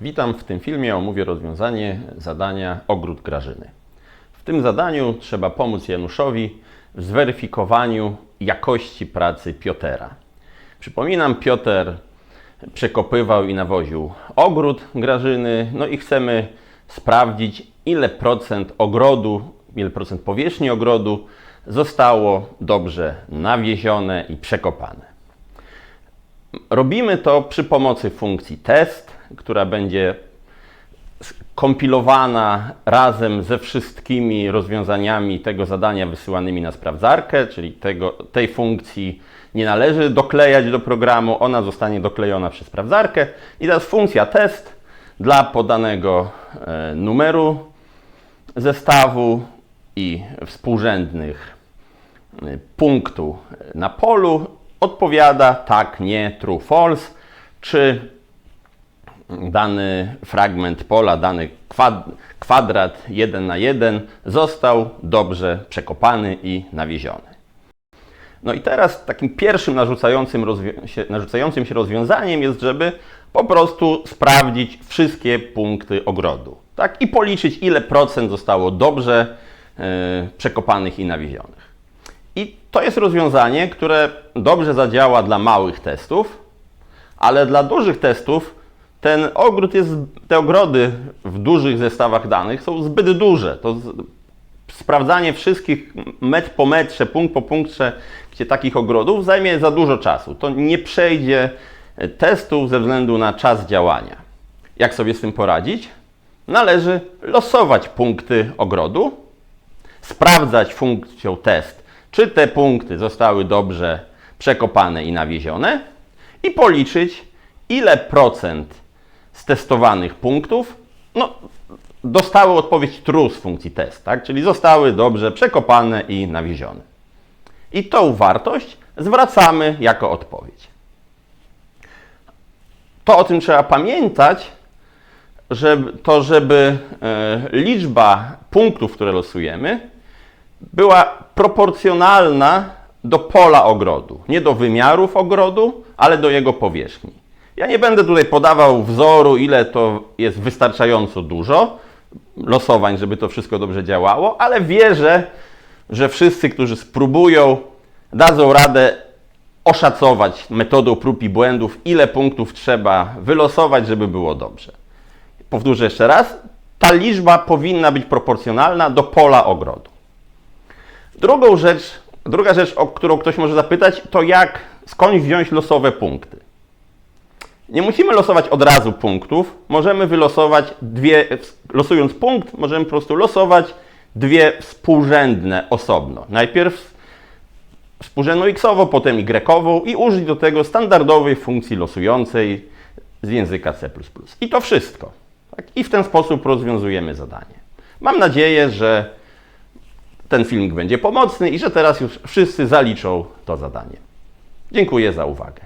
Witam w tym filmie. Omówię rozwiązanie zadania ogród Grażyny. W tym zadaniu trzeba pomóc Januszowi w zweryfikowaniu jakości pracy Piotera. Przypominam, Piotr przekopywał i nawoził ogród Grażyny, no i chcemy sprawdzić, ile procent ogrodu, ile procent powierzchni ogrodu zostało dobrze nawiezione i przekopane. Robimy to przy pomocy funkcji test, która będzie kompilowana razem ze wszystkimi rozwiązaniami tego zadania wysyłanymi na sprawdzarkę, czyli tego, tej funkcji nie należy doklejać do programu, ona zostanie doklejona przez sprawdzarkę. I teraz funkcja test dla podanego e, numeru zestawu i współrzędnych y, punktu na polu odpowiada tak, nie, true, false, czy dany fragment pola, dany kwad, kwadrat 1 na 1 został dobrze przekopany i nawieziony. No i teraz takim pierwszym narzucającym, się, narzucającym się rozwiązaniem jest, żeby po prostu sprawdzić wszystkie punkty ogrodu. Tak? I policzyć, ile procent zostało dobrze e, przekopanych i nawiezionych. I to jest rozwiązanie, które dobrze zadziała dla małych testów, ale dla dużych testów ten ogród jest, te ogrody w dużych zestawach danych są zbyt duże. To sprawdzanie wszystkich metr po metrze, punkt po punkcie gdzie takich ogrodów zajmie za dużo czasu. To nie przejdzie testów ze względu na czas działania. Jak sobie z tym poradzić? Należy losować punkty ogrodu, sprawdzać funkcją test, czy te punkty zostały dobrze przekopane i nawiezione i policzyć, ile procent z testowanych punktów no, dostały odpowiedź true z funkcji test, tak? czyli zostały dobrze przekopane i nawiezione. I tą wartość zwracamy jako odpowiedź. To o tym trzeba pamiętać, żeby, to żeby e, liczba punktów, które losujemy, była proporcjonalna do pola ogrodu. Nie do wymiarów ogrodu, ale do jego powierzchni. Ja nie będę tutaj podawał wzoru, ile to jest wystarczająco dużo losowań, żeby to wszystko dobrze działało, ale wierzę, że wszyscy, którzy spróbują, dadzą radę oszacować metodą prób i błędów, ile punktów trzeba wylosować, żeby było dobrze. Powtórzę jeszcze raz, ta liczba powinna być proporcjonalna do pola ogrodu. Drugą rzecz, druga rzecz, o którą ktoś może zapytać, to jak skądś wziąć losowe punkty. Nie musimy losować od razu punktów. Możemy wylosować dwie, losując punkt, możemy po prostu losować dwie współrzędne osobno. Najpierw współrzędną x-ową, potem y-ową i użyć do tego standardowej funkcji losującej z języka C++. I to wszystko. Tak? I w ten sposób rozwiązujemy zadanie. Mam nadzieję, że ten filmik będzie pomocny i że teraz już wszyscy zaliczą to zadanie. Dziękuję za uwagę.